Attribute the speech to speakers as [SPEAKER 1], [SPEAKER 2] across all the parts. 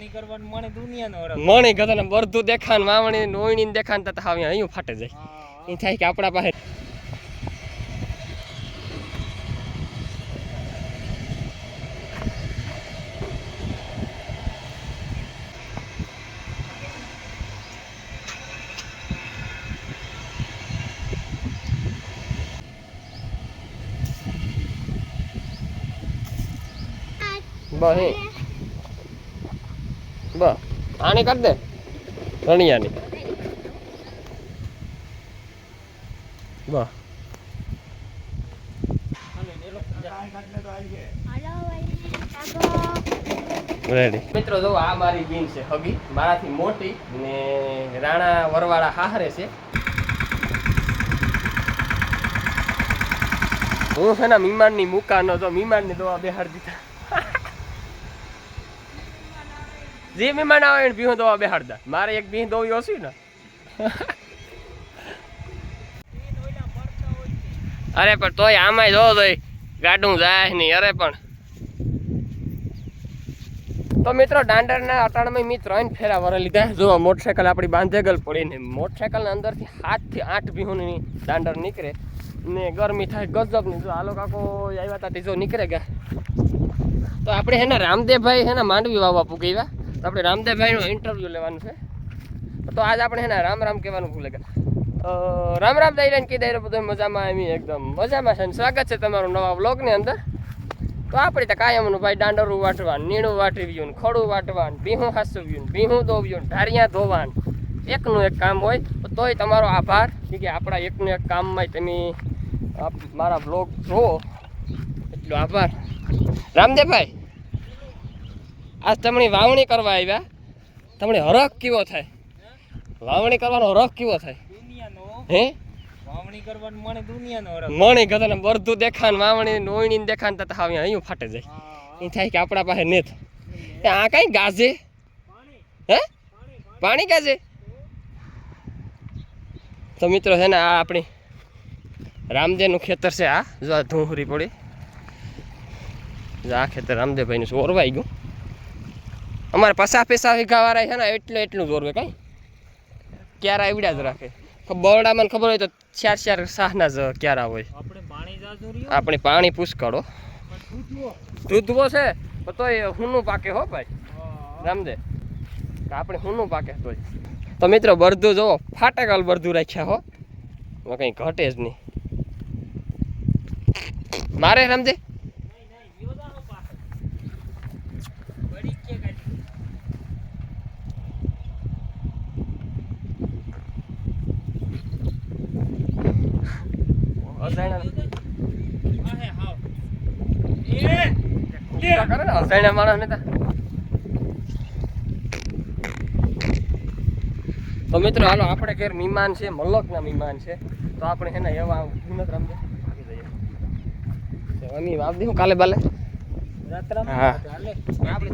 [SPEAKER 1] વાવણી કરવાનું મને દુનિયાનો હરખ.
[SPEAKER 2] મણી ગધાને બરધું દેખાન વાવણી નોઈણી દેખાન તો હવે અહીંયા ફાટે જાય એ થાય કે આપણા પાસે. બસ આની કરી દે.
[SPEAKER 1] જા.
[SPEAKER 2] રેડી મિત્રો, જો આ મારી બીન છે, હગી. મારાથી મોટી ને રાણા વરવાળા હાહરે છે. હું છે ને મીમાનની તો મીમાનની દવા બેહાડી દીધા. જે મહેમાન આવે એને ભીહું દવા બેહાડતા મારે એક ભીહ દોવી ઓછી ને. અરે પણ તોય આમાંય જો તોય ગાડું જાય નહીં, અરે પણ. તો મિત્રો, દાંડરના અટાણમાં મેં ત્રણ ફેરા વરે લીધા. જો મોટરસાયકલ આપણી બાંધેગલ પડીને. મોટરસાયકલના અંદરથી સાતથી આઠ બિહુની દાંડર નીકળે. ને ગરમી થાય, ગજબની. જો આલો કાકો, આવ્યા હતા તે જો નીકળે ગયા તો આપણે હે ને રામદેવભાઈ હે ને માંડવી વાવવા પૂગી તો આપણે રામદેવભાઈનો ઇન્ટરવ્યૂ લેવાનું છે. તો આજ આપણે એના રામ રામ કહેવાનું ભૂલે ગયા. રામ રામ દઈ કીધા એ બધું મજામાં એમ એકદમ મજામાં છે સ્વાગત છે તમારું નવા બ્લોગની અંદર. તો આપણે તો કાયમનું ભાઈ દાંડરું વાટવાનું નીણું વાટી વ્યું ખડું વાટવાનું ભીહું હાસવ્યું ભીહું ધોવ્યું ધારિયા ધોવાનું એકનું એક કામ હોય તોય તમારો આભાર. કે આપણા એકનું એક કામમાં તમે મારા બ્લોગ જુઓ એટલો આભાર. રામદેવભાઈ આજ તમને વાવણી કરવા આવ્યા. તમને હરખ કેવો થાય? વાવણી કરવાનો હરખ કેવો થાય? હે?
[SPEAKER 1] વાવણી કરવાનું મને દુનિયાનો હરખ.
[SPEAKER 2] મણી ગધાને બરધું દેખાન વાવણી નોઈણી દેખાન તો હવે અહીં ફાટે જાય. એ થાય કે આપણા પાસે નેત. એ આ કઈ ગાજે? હે?
[SPEAKER 1] પાણી,
[SPEAKER 2] ગાજે? તો મિત્રો છે ને આ આપણી રામદેવનું ખેતર છે આ. જો આ ધૂંહરી પડી. જો આ ખેતર રામદેવભાઈનું ઓરવાઈ ગયું. અમારે પસા પૈસા વીઘા વાળા છે ને એટલે એટલું જ કંઈ કાંઈ. ક્યારા એવડ્યા જ રાખે. બરડામાં ખબર હોય તો ચાર ચાર સાહના જ ક્યારા હોય.
[SPEAKER 1] આપણે પાણી
[SPEAKER 2] આપણે પાણી પુષ્કળો. દૂધવો છે તો તોય હુનું પાકે હો ભાઈ.
[SPEAKER 1] હા,
[SPEAKER 2] રામદે આપણે હુંનું પાકે તોય. તો મિત્રો બરધું જુઓ ફાટેકલ બરધું રાખ્યા હો. કંઈ ઘટે જ નહીં. મારે રામદે
[SPEAKER 1] નહીં, નહીં, યોદાનો પાક. પડી જ છે કાંઈ.
[SPEAKER 2] અજાણ્યા
[SPEAKER 1] આ હે હાવ. એ,
[SPEAKER 2] કૂકા કરે? ને અજાણ્યા માણસને ને તો મિત્રો હાલો આપણે ઘેર મહેમાન છે મલકના મહેમાન છે. તો આપણે એના એવા હિંમત રમજે અમે વાવ કાલે બાલે.
[SPEAKER 1] રાત્રામાં?
[SPEAKER 2] હા. આપણે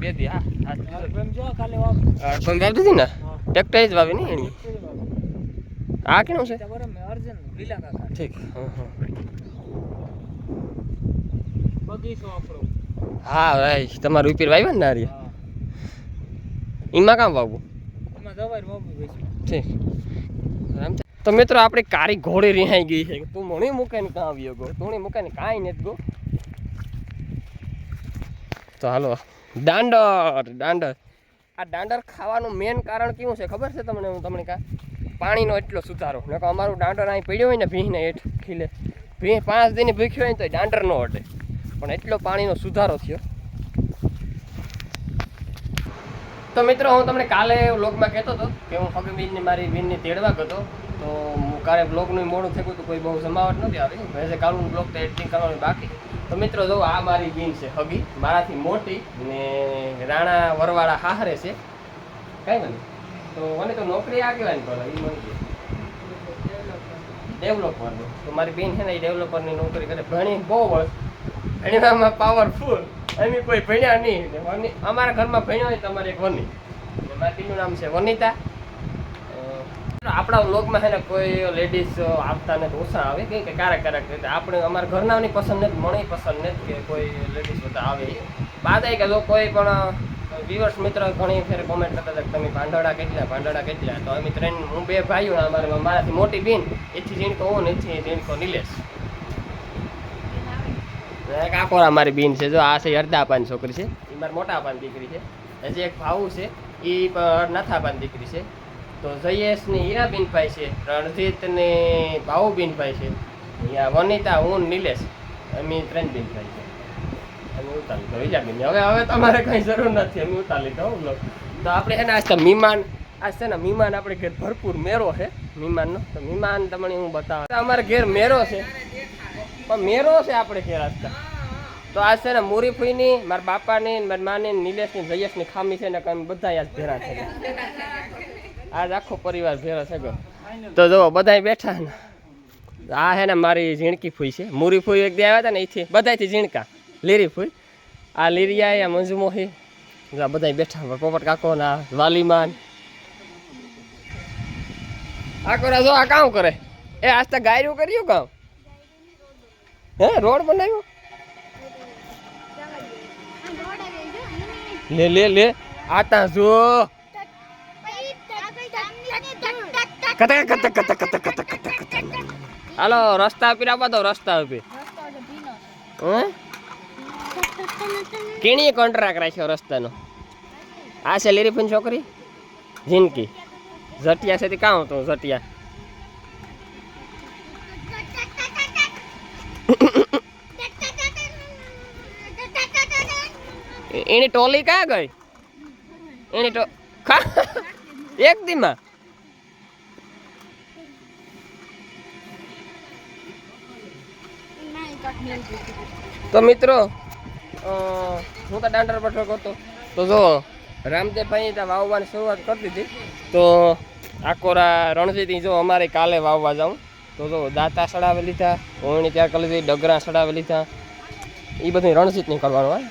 [SPEAKER 1] બે દી કાલે હા.
[SPEAKER 2] ટ્રેક્ટર જ વાવી ને આ કેનું છે?
[SPEAKER 1] બરાબર લીલા કાકા.
[SPEAKER 2] ઠીક. હં, હં.
[SPEAKER 1] બગીચો આપણો.
[SPEAKER 2] હા ભાઈ તમારું ઉપીર વાવ્યો ને
[SPEAKER 1] નારી
[SPEAKER 2] એમાં કામ વાવવું?
[SPEAKER 1] એમાં
[SPEAKER 2] ઠીક. આમ તો મિત્રો આપણે કારી ઘોડી રિહાઈ ગઈ છે. તું મણી મૂકાઈને કાં આવ્યો ગો તું મૂકાઈને કાંઈ નથી ગો. તો હાલો દાંડર દાંડર આ દાંડર ખાવાનું મેન કારણ કેવું છે? ખબર છે તમને? હું તમને કા પાણીનો એટલો સુધારો. નકર અમારું દાંડર અહીં પડ્યો હોય ને ભીંને હેઠ ખીલે. ભીં પાંચ દિન ભીખ્યો હોય ને તો દાંડર ન હટે. પણ એટલો પાણીનો સુધારો થયો. તો મિત્રો, હું તમને કાલે વ્લોગમાં કહેતો હતો કે હું હગી બીજની મારી બીનની તેડવા ગયો તો હું કાલે બ્લોગનું મોડું થઈ તો કોઈ બહુ જમાવટ નથી આવી. ભેજે કાલનું બ્લોગ તો એડિટિંગ કરવાનું બાકી. તો મિત્રો, જો આ મારી બીન છે, હગી. મારાથી મોટી ને રાણા વરવાળા હાહરે છે. કઈ મને તો મને તો નોકરી આગેવાની પડે એ મને. ડેવલપરની તો મારી બેન છે ને, એ ડેવલપરની નોકરી કરે. ભણી બહુ વર્ષ ભણવામાં પાવરફુલ અમે કોઈ ભણ્યા નહીં. અમારા ઘરમાં ભણ્યો હોય તમારે એક વની. બાકીનું નામ છે વનિતા. આપણા વ્લોગમાં છે ને કોઈ લેડીઝ આવતા ને ઓછા આવે. કે ક્યારેક ક્યારેક રીતે આપણે અમારા ઘરનાની પસંદ નથી મને પસંદ નથી કે કોઈ લેડીઝ બધા આવે. બાદ કે જો કોઈ પણ વિવર્સ મિત્ર ઘણી ફેર કોમેન્ટ કરતા હતા તમે ભાંડોડા કેટલા ભાંડોડા કેટલા? તો અમે ત્રણ હું બે ભાઈઓ અમારે મારાથી મોટી બેન એથી જીણકો હું ને એથી જીણકો નિલેશ. ને એક આકોરા મારી બેન છે, જો આ છે અડધા અપાની છોકરી છે. એ મારી મોટા અપાની દીકરી છે. હજી એક ભાવુ છે એ પણ નાથા દીકરી છે. તો જયેશ ને હીરાબેન ભાઈ છે, રણજીત ને ભાવુબેન ભાઈ છે. અહીંયા વનિતા, હું નિલેશ, અમે ત્રણ બેન ભાઈ છે. અમે ઉતારી તો હીરાબેન હવે હવે તમારે કઈ જરૂર નથી, અમે ઉતારી હો તો આપણે છે ને આજ તો મીમાન આજ છે ને મીમાન આપણે ઘેર ભરપૂર મેરો છે, મીમાનનો. તો મીમાન તમને હું બતાવું. અમારે ઘેર મેરો છે. પણ મેરો છે આપણે ઘેર આજતા તો. આજ છે ને મોરી ફૂઈની મારા બાપાની, મારી માની, નિલેશની, જયેશની ખામી છે ને કે અમે બધા આજ ભેરા છે આજ આખો પરિવાર ભેરો છે ગયો. તો જો બધા બેઠા ને, આ હે ને મારી ઝીણકી ફૂઈ છે. મોરી ફૂઈ એક દી આવ્યા હતા ને એથી બધાથી ઝીણકા. લીરી ફૂઈ આ લીરિયા આ મંજુમોહી. આ બધા બેઠા પોપટ કાકો ના વાલીમાન. આ કરો જો આ કામ કરે? એ આજ તો ગાયરું કર્યું કામ? હે, રોડ બનાવ્યો? લે લે લે. આતા જો. કતક કતક કતક કતક કતક કતક કતા હાલો, રસ્તા ઉપર આપો દો, રસ્તા ઉપર. હે? કેણીએ કોન્ટ્રાક્ટ રાખ્યો રસ્તાનો? આ છે લીરીફન છોકરી? જિંદગી. જટિયા છે તે કાં હતું જટિયા? એની ટોલી ક્યાં ગઈ? એની ટો એક દીમાં? તો મિત્રો હું તો દાંડર પઠો હતો. તો જો રામદેવભાઈ ત્યાં વાવવાની શરૂઆત કરી દીધી. તો આકોરા રણજીતી જો અમારે કાલે વાવવા જાઉં. તો જો દાંતા સડાવી લીધા ઓણી ત્યાં કરી ડગરા સડાવી લીધા. એ બધું રણજીત નહીં કરવાનું હોય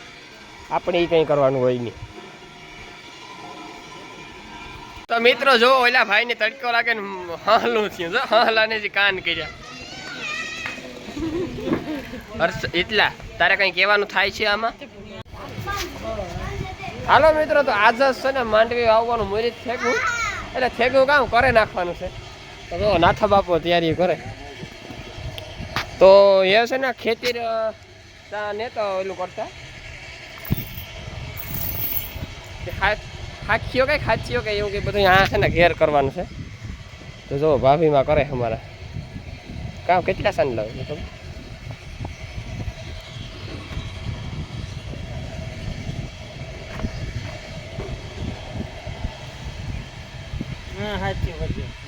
[SPEAKER 2] આપણે એ કંઈ કરવાનું હોય નહીં. તો મિત્રો, જો ઓલા ભાઈને તડકો લાગે ને હાલું થયું. જો હાલાને જે કાન કર્યા. હર્ષ, એટલા. તારે કંઈ કહેવાનું થાય છે આમાં? હાલો મિત્રો, તો આજ જ છે ને માંડવી આવવાનું મુહૂર્ત થેગું. એટલે થેગું કામ કરે નાખવાનું છે. તો જો નાથા બાપો તૈયારી કરે. તો એ છે ને ખેતી ને તો ઓલું કરતા. હાખીઓ કઈ? ખાચીઓ કઈ? એવું કઈ બધું આ છે ને ઘેર કરવાનું છે. તો જો ભાભીમાં કરે અમારા. કામ કેટલા સાંજ લાવે
[SPEAKER 1] છે.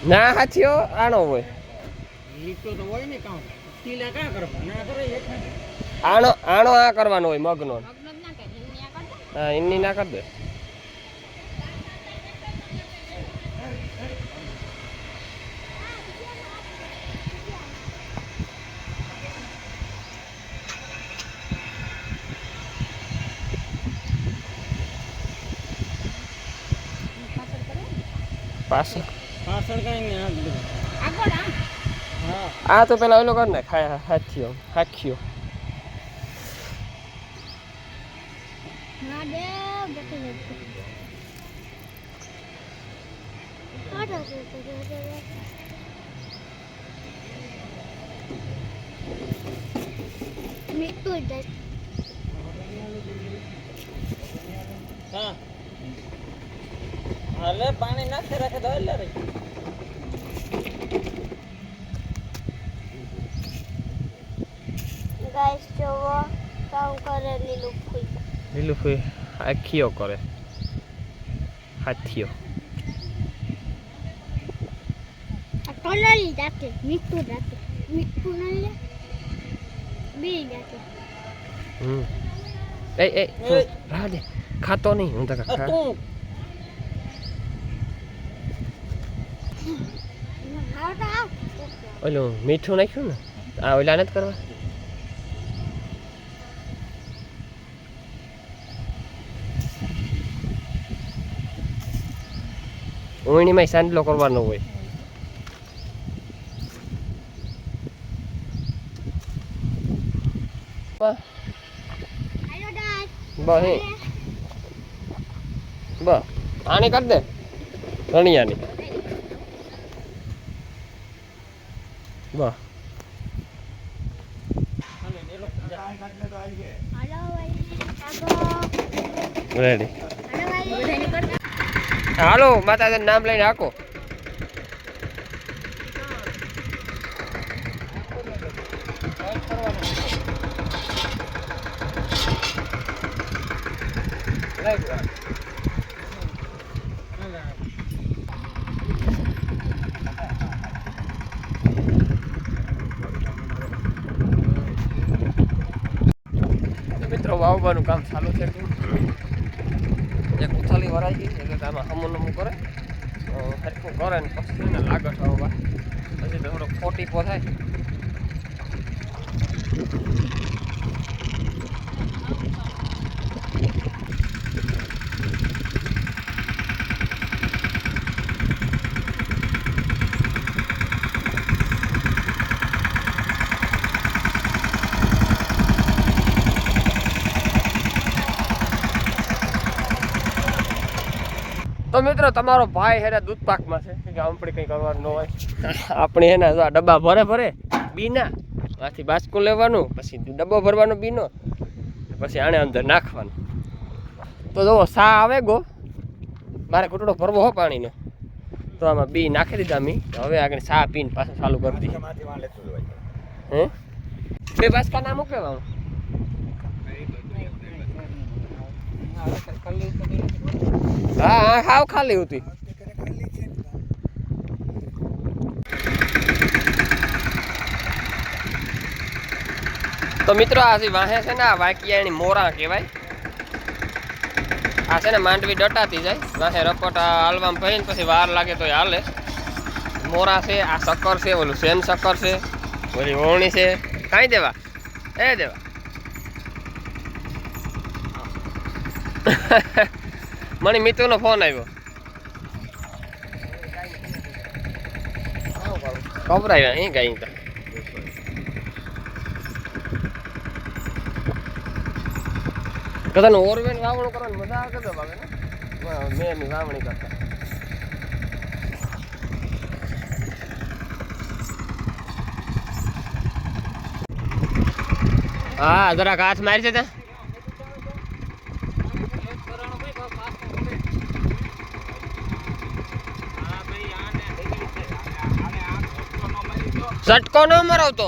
[SPEAKER 2] ના હાથીઓ આણો હોય.
[SPEAKER 1] લીટો તો હોય ને કામ. ટીલા ક્યાં કરવા ના કરે એક ને.
[SPEAKER 2] આણો આણો આ કરવાનો હોય મગનો. હા એની ના કરી દે. પાછળ
[SPEAKER 1] પાછળ કઈ નહીં આ હા?
[SPEAKER 2] આ તો પેલા ઓલો કર ને ખા હાથીઓ હાખીઓ
[SPEAKER 1] હા. હાલે પાણી નાખે રાખે તો એટલે રહી
[SPEAKER 3] ગાઈસ જોવો કામ કરે લીલું ફૂઈ
[SPEAKER 2] લીલું ફૂઈ આખીઓ કરે. હાથીઓ
[SPEAKER 3] આ જાતે મીઠું જાતે મીઠું ના લે બે જાતે
[SPEAKER 2] હમ. એ એ તું ખાતો નહીં હું તો ખા
[SPEAKER 1] તું
[SPEAKER 3] આવતા આવ
[SPEAKER 2] ઓલું, મીઠું નાખ્યું ને? આ ઓલા નથી કરવા? ઉણીમાં સાંડલો કરવાનો હોય. બસ આની કરી દે. રણિયાની. બસ
[SPEAKER 3] હાલો ભાઈ આગો
[SPEAKER 2] રેડી
[SPEAKER 3] હાલો ભાઈ
[SPEAKER 2] હાલો માતાજીનું નામ લઈને હાકો મિત્રો વાવવાનું કામ ચાલુ છે એક ઉથાલી વરાઈ ગઈ એટલે આમાં અમુન અમુ કરે. સરખું કરે ને પછી એને લાગે છે પછી થોડો ખોટી પો થાય તો મિત્રો તમારો ભાઈ હેરા દૂધ પાકમાં છે. કે આપણે કંઈ કરવાનું ન હોય. આપણે એના જો આ ડબ્બા ભરે ભરે બીના. આથી બાસકું લેવાનું પછી ડબ્બો ભરવાનો બીનો. પછી આને અંદર નાખવાનું. તો જુઓ સા આવે ગો. મારે ઘૂંટડો ભરવો હો પાણીનો. તો આમાં બી નાખી દીધા મી. હવે આગળ સા પીને પાછું ચાલુ કરી દીધી હે? બે બાસકા ના મૂકે આમ હા હા ખાવ ખાલી હતી તો મિત્રો, આ વાહે છે ને, આ વાકિયાની મોરા કહેવાય. આ છે ને, માંડવી ડટાતી જાય. વાહે રપોટ હાલવામાં ભરીને પછી વાર લાગે તો હાલે. મોરા છે, આ શક્કર છે, ઓલું સેન શક્કર છે, ઓલી ઓવણી છે. કાંઈ દેવા? એ દેવા. મને મિત્રનો ફોન આવ્યો. કબરાવ્યા અહીં ગાય તો. કદાચ ઓરવેન વાવણું કરવાની મજા આવે તો ભાવે ને? મેં ની વાવણી કરતા. હા, જરાક હાથ મારી છે ત્યાં. ઝટકો ન મરાવતો.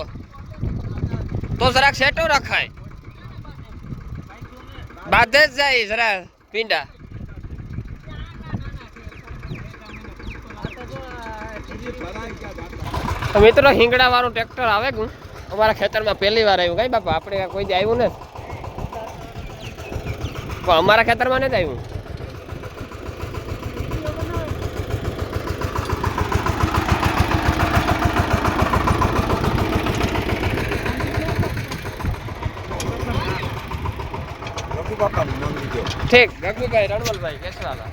[SPEAKER 2] તો જરાક સેટો રખાય. બાધે જ જાય જરા પીંડા. મિત્રો હિંગડા વાળું ટ્રેક્ટર આવે કે અમારા ખેતરમાં પહેલી વાર આવ્યું. કઈ બાપા, આપણે કોઈ જ આવ્યું ને પણ અમારા ખેતરમાં નથી આવ્યું. ઠીક. ગગુભાઈ રણવલભાઈ કેસરાલા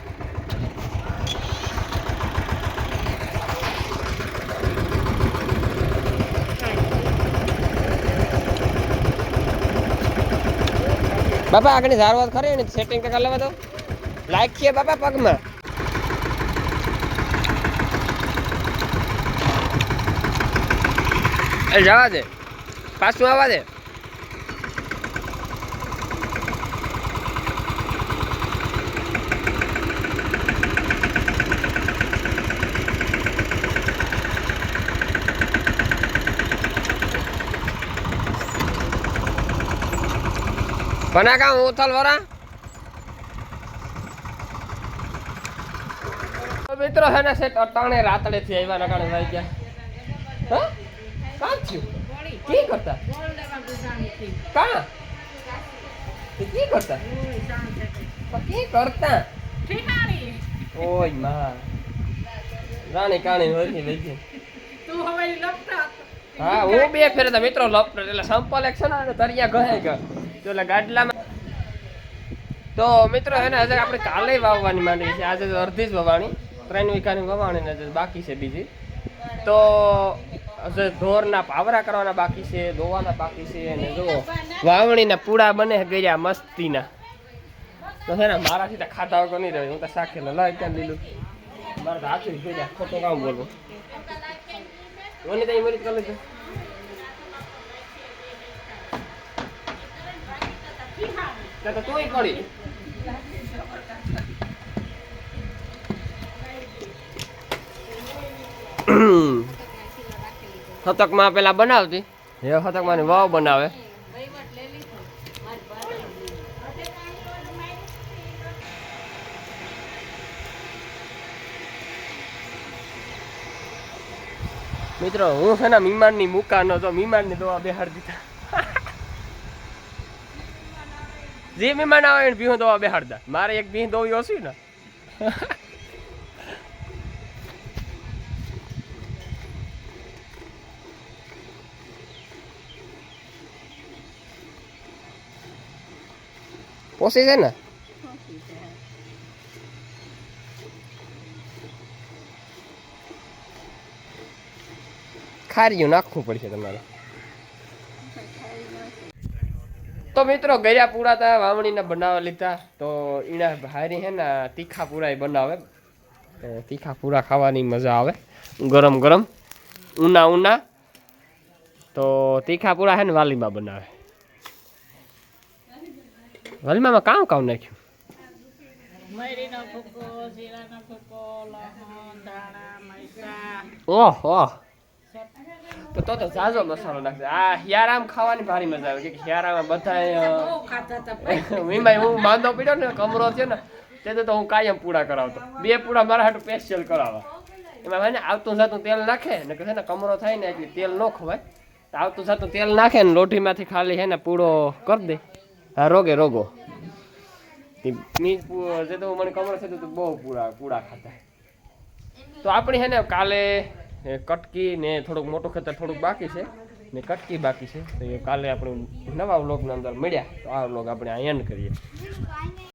[SPEAKER 2] બાપા આગળની ધારવાત ખરી ને સેટિંગ ટકા લેવા દો. લાઈક છે બાપા પગમાં. એ જવા દે. પાછું આવવા દે. બના કામ ઉથલ વરા. તો મિત્રો હે ને સેટ અટાણે રાતડે થી આવ્યા નકાણે ભાઈ ગયા હા? કામ થયું? કી કરતા? કા? કી કરતા? કી કરતા? ઓયમાં. રાણી કાણી હોય લઈ ગઈ. હા, હું બે ફેરે તો મિત્રો, લપ એટલે સંપલ એક છે ને તરિયા ગહે કે તો એટલે ગાડલામાં. તો મિત્રો એને હજુ આપણે કાલે વાવવાની માંડી છે આજે તો અડધી જ વવાણી ત્રણ વીઘાની વવાણી ને બાકી છે બીજી. તો હજુ ઢોરના પાવરા કરવાના બાકી છે, દોવાના બાકી છે અને જો વાવણીના પૂડા બને ગયા મસ્તીના. તો છે ને, મારાથી તો ખાતા વગર નહીં રહ્યું. હું તો શાખેલો લઈ ક્યાં લીલું? મારે હાથું ખોટો કામ બોલવું. મને તો મરી કરી લીધું તો તુંય પેલા બનાવતી. એ હતકમાં ની વાવ બનાવે. મિત્રો, હું છે ને, મીમાનની મુકાનો તો મીમાનની દવા બેહાડ દીધા. જે મહેમાન આવે એને ભીહું દવા બેહાડતા. મારે એક ભીહ દોવી ઓછી ને. પોસી છે ને? ખારીયું નાખવું પડશે તમારે. તો મિત્રો ગયા પૂરા તા વાવણીના બનાવવા લીધા. તો એના ભારી હે ને તીખા પૂરા બનાવે. તીખા પૂરા ખાવાની મજા આવે. ગરમ ગરમ. ઉના ઉના. તો તીખા પૂરા હે ને વાલીમાં બનાવે. વાલીમાં કામ કામ નાખ્યું? ઓહ ઓહ. તો તો તો ઝાઝો મસાલો નાખશે આ હિયારામ ખાવાની ભારી મજા આવે. કે હિયારામાં બધા વીમાય હું માંદો પડ્યો ને કમરો છે ને તે તો હું કાયમ પૂડા કરાવતો. બે પૂડા મારા હાટું સ્પેશિયલ કરાવવા. એમાં ભાઈ ને આવતું જાતું તેલ નાખે ને કહે ને કમરો થાય ને એટલે તેલ ન ખવાય. તો આવતું જાતું તેલ નાખે ને લોઢીમાંથી ખાલી હે ને પૂડો કરી દે. હા રોગે રોગો. જે તો મને કમરો છે તો બહુ પૂરા પૂડા ખાતા. તો આપણી છે ને કાલે કટકી ને થોડુંક મોટું ખેતર થોડુંક બાકી છે. ને કટકી બાકી છે. તો એ કાલે આપણે નવા વ્લોગના અંદર મળ્યા. તો આ વ્લોગ આપણે આ એન્ડ કરીએ.